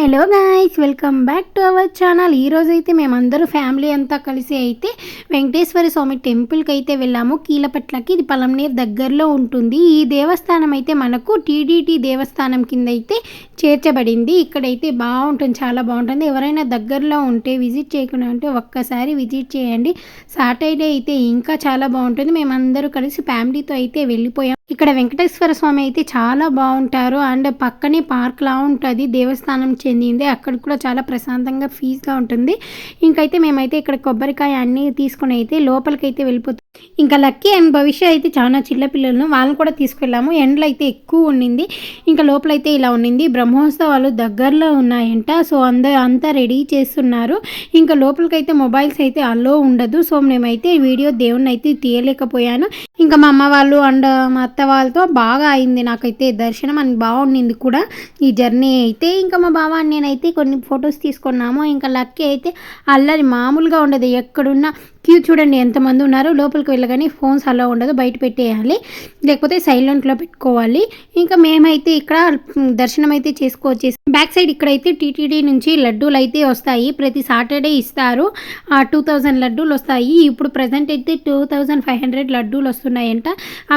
Hello guys welcome back to our channel ఈరోజు అయితే మేమందరూ ఫ్యామిలీ అంతా కలిసి అయితే వెంకటేశ్వర స్వామి టెంపుల్కి అయితే వెళ్ళాము. కీలపట్లకి ఇది పలంనీర్ దగ్గరలో ఉంటుంది. ఈ దేవస్థానం అయితే మనకు టీడీటీ దేవస్థానం కింద అయితే చేర్చబడింది. ఇక్కడైతే బాగుంటుంది చాలా బాగుంటుంది. ఎవరైనా దగ్గరలో ఉంటే విజిట్ చేయకుండా ఉంటే ఒక్కసారి విజిట్ చేయండి. సాటర్డే అయితే ఇంకా చాలా బాగుంటుంది. మేమందరూ కలిసి ఫ్యామిలీతో అయితే వెళ్ళిపోయాం. ఇక్కడ వెంకటేశ్వర స్వామి అయితే చాలా బాగుంటారు. అండ్ పక్కనే పార్క్ లా ఉంటుంది దేవస్థానం చెందింది. అక్కడ కూడా చాలా ప్రశాంతంగా ఫీజ్గా ఉంటుంది. ఇంకైతే మేమైతే ఇక్కడ కొబ్బరికాయ అన్నీ తీసుకుని అయితే లోపలికి అయితే వెళ్ళిపోతాం ఇంకా లక్కీ అండ్ భవిష్య అయితే చాలా చిన్నపిల్లలను వాళ్ళని కూడా తీసుకెళ్ళాము. ఎండలు అయితే ఎక్కువ ఉండింది ఇంకా లోపలైతే ఇలా ఉండింది బ్రహ్మోత్సవాలు దగ్గరలో ఉన్నాయంట. సో అందరూ అంతా రెడీ చేస్తున్నారు. ఇంకా లోపలికైతే మొబైల్స్ అయితే అల్లో ఉండదు. సో మేమైతే వీడియో దేవుణ్ణి అయితే తీయలేకపోయాను. ఇంకా మా అమ్మ వాళ్ళు అండ్ మా అత్త వాళ్ళతో బాగా అయింది నాకైతే దర్శనం అని బాగుండింది కూడా ఈ జర్నీ అయితే. ఇంకా మా బావ నేనైతే కొన్ని ఫొటోస్ తీసుకున్నాము. ఇంకా లక్కీ అయితే అల్లరి మామూలుగా ఉండదు. ఎక్కడున్నా క్యూ చూడండి ఎంతమంది ఉన్నారో లోపలికి వెళ్ళగానే ఫోన్స్ అలా ఉండదు బయట పెట్టేయాలి. లేకపోతే సైలెంట్లో పెట్టుకోవాలి. ఇంకా మేమైతే ఇక్కడ దర్శనం అయితే చేసుకోవచ్చు బ్యాక్ సైడ్ ఇక్కడైతే టీటీడీ నుంచి లడ్డూలు అయితే వస్తాయి. ప్రతి సాటర్డే ఇస్తారు. ఆ టూ థౌజండ్ లడ్డూలు వస్తాయి. ఇప్పుడు ప్రజెంట్ అయితే టూ థౌజండ్ ఫైవ్ హండ్రెడ్ లడ్డూలు వస్తున్నాయంట.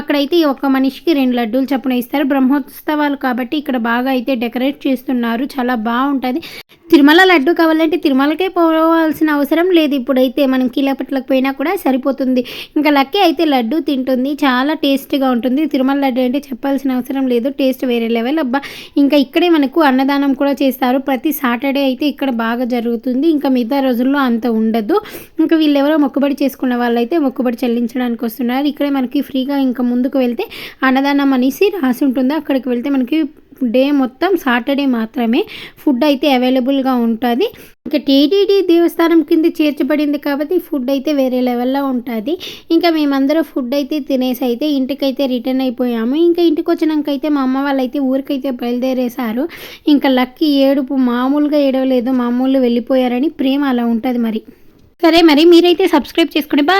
అక్కడైతే ఒక మనిషికి రెండు లడ్డూలు చప్పున ఇస్తారు. బ్రహ్మోత్సవాలు కాబట్టి ఇక్కడ బాగా అయితే డెకరేట్ చేస్తున్నారు. చాలా బాగుంటుంది. తిరుమల లడ్డు కావాలంటే తిరుమలకే పోవాల్సిన అవసరం లేదు ఇప్పుడైతే. మనం కిలాపట్ల పోయినా కూడా సరిపోతుంది. ఇంకా లక్కీ అయితే లడ్డు తింటుంది. చాలా టేస్ట్గా ఉంటుంది. తిరుమల లడ్డు అంటే చెప్పాల్సిన అవసరం లేదు. టేస్ట్ వేరే లెవెల్. అబ్బా ఇంకా ఇక్కడే మనకు అన్నదానం కూడా చేస్తారు. ప్రతి సాటర్డే అయితే ఇక్కడ బాగా జరుగుతుంది. ఇంకా మిగతా రోజుల్లో అంత ఉండదు. ఇంకా వీళ్ళెవరో మొక్కుబడి చేసుకున్న వాళ్ళైతే మొక్కుబడి చెల్లించడానికి వస్తున్నారు. ఇక్కడే మనకి ఫ్రీగా ఇంకా ముందుకు వెళ్తే అన్నదానం అనేసి రాసి ఉంటుంది. అక్కడికి వెళ్తే మనకి డే మొత్తం సాటర్డే మాత్రమే ఫుడ్ అయితే అవైలబుల్గా ఉంటుంది. ఇంకా టీటీడీ దేవస్థానం కింద చేర్చబడింది కాబట్టి ఫుడ్ అయితే వేరే లెవెల్లో ఉంటుంది. ఇంకా మేమందరం ఫుడ్ అయితే తినేసి అయితే ఇంటికైతే రిటర్న్ అయిపోయాము. ఇంకా ఇంటికి వచ్చినాక అయితే మా అమ్మ వాళ్ళైతే ఊరికైతే బయలుదేరేశారు. ఇంకా లక్కీ ఏడుపు మామూలుగా ఏడవలేదు మామూలు వెళ్ళిపోయారని ప్రేమ అలా ఉంటుంది మరి. సరే మరి మీరైతే సబ్స్క్రైబ్ చేసుకోండి బా